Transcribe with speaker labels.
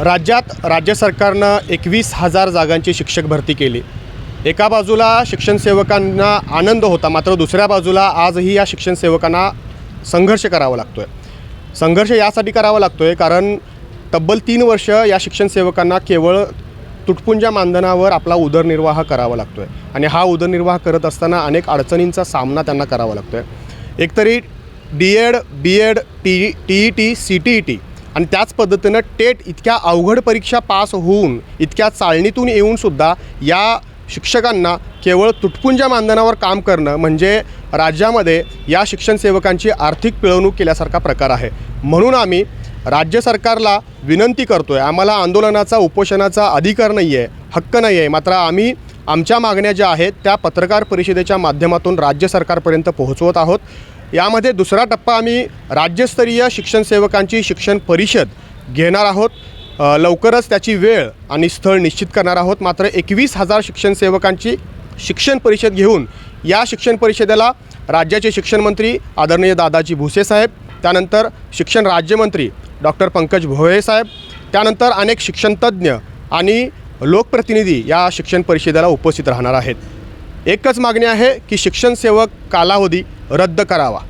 Speaker 1: राज्यात राज्य सरकारनं एकवीस हजार जागांची शिक्षक भरती केली. एका बाजूला शिक्षणसेवकांना आनंद होता मात्र दुसऱ्या बाजूला आजही या शिक्षणसेवकांना संघर्ष करावा लागतो आहे संघर्ष यासाठी करावा लागतो आहे कारण तब्बल तीन वर्ष या शिक्षणसेवकांना केवळ तुटपुंजा मानधनावर आपला उदरनिर्वाह करावा लागतो आहे आणि हा उदरनिर्वाह करत असताना अनेक अडचणींचा सामना त्यांना करावा लागतो आहे एकतरी D Ed B Ed T T E T C T E T आणि त्याच पद्धतीनं टेट इतक्या अवघड परीक्षा पास होऊन इतक्या चाळणीतून येऊनसुद्धा या शिक्षकांना केवळ तुटपुंजा मानधनावर काम करणं म्हणजे राज्यामध्ये या शिक्षणसेवकांची आर्थिक पिळवणूक केल्यासारखा प्रकार आहे. म्हणून आम्ही राज्य सरकारला विनंती करतो आहे आम्हाला आंदोलनाचा उपोषणाचा अधिकार नाही आहे हक्क नाही आहे मात्र आम्ही आमच्या मागण्या ज्या आहेत त्या पत्रकार परिषदेच्या माध्यमातून राज्य सरकारपर्यंत पोहोचवत आहोत. यामध्ये दुसरा टप्पा आम्ही राज्यस्तरीय शिक्षण सेवकांची शिक्षण परिषद घेणार आहोत. लवकरच त्याची वेळ आणि स्थळ निश्चित करणार आहोत. मात्र एकवीस हजार शिक्षण सेवकांची शिक्षण परिषद घेऊन या शिक्षण परिषदेला राज्याचे शिक्षण मंत्री आदरणीय दादाजी भुसे साहेब त्यानंतर शिक्षण राज्यमंत्री डॉक्टर पंकज भोये साहेब त्यानंतर अनेक शिक्षणतज्ज्ञ आणि लोकप्रतिनिधी या शिक्षण परिषदेला उपस्थित राहणार आहेत. एकच मागणी आहे की शिक्षण सेवक कालावधी रद्द करावा.